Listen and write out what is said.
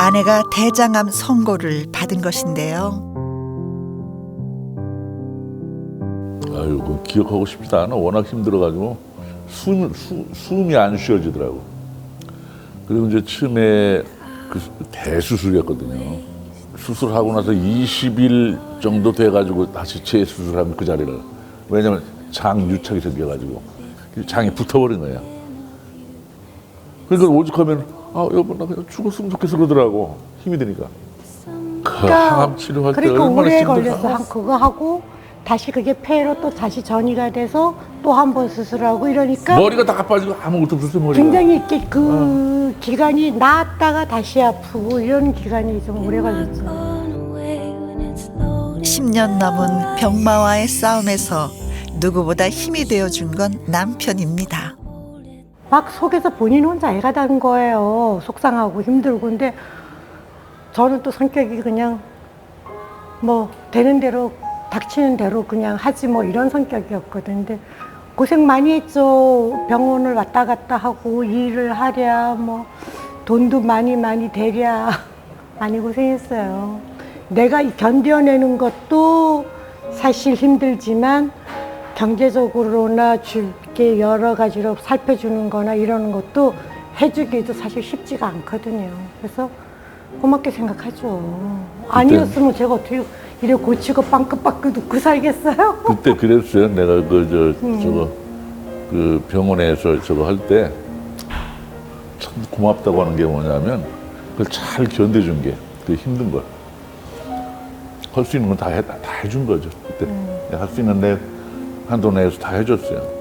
아내가 대장암 선고를 받은 것인데요. 그 기억하고 싶지도 않아. 워낙 힘들어가지고 숨, 수, 숨이 안 쉬어지더라고. 그리고 이제 처음에 그 대수술이었거든요. 수술하고 나서 20일 정도 돼가지고 다시 재수술하면 그 자리를. 왜냐면 장 유착이 생겨가지고 장이 붙어버린 거야. 그러니까 오죽하면 아 여보 나 그냥 죽었으면 좋겠어 그러더라고 힘이 드니까. 그 항암 치료할 때 그러니까 얼마나 오래. 걸렸어. 한 그거 하고 다시 그게 폐로 또 다시 전이가 돼서 또 한 번 수술하고 이러니까 머리가 다 빠지고 아무것도 없었어 머리가. 굉장히 이렇게 그 기간이 나았다가 다시 아프고 이런 기간이 좀 오래 걸렸죠. 10년 넘은 병마와의 싸움에서 누구보다 힘이 되어준 건 남편입니다. 막 속에서 본인 혼자 애가 단 거예요. 속상하고 힘들고. 근데 저는 또 성격이 그냥 뭐 되는 대로 닥치는 대로 그냥 하지 뭐 이런 성격이었거든요. 근데 고생 많이 했죠. 병원을 왔다 갔다 하고 일을 하랴 뭐 돈도 많이 많이 대랴 많이 고생했어요. 내가 이 견뎌내는 것도 사실 힘들지만 경제적으로나 줄게 여러 가지로 살펴주는 거나 이러는 것도 해주기도 사실 쉽지가 않거든요. 그래서 고맙게 생각하죠. 아니었으면 제가 어떻게 이래 고치고 빵긋빵긋 웃고 살겠어요? 그때 그랬어요. 내가 그저 저거 그 병원에서 저거 할 때 참 고맙다고 하는 게 뭐냐면 그걸 잘 견뎌준 게 그 힘든 걸. 할 수 있는 건 다 다 해준 거죠. 그때 할수 있는 내 한도 내에서 다 해줬어요.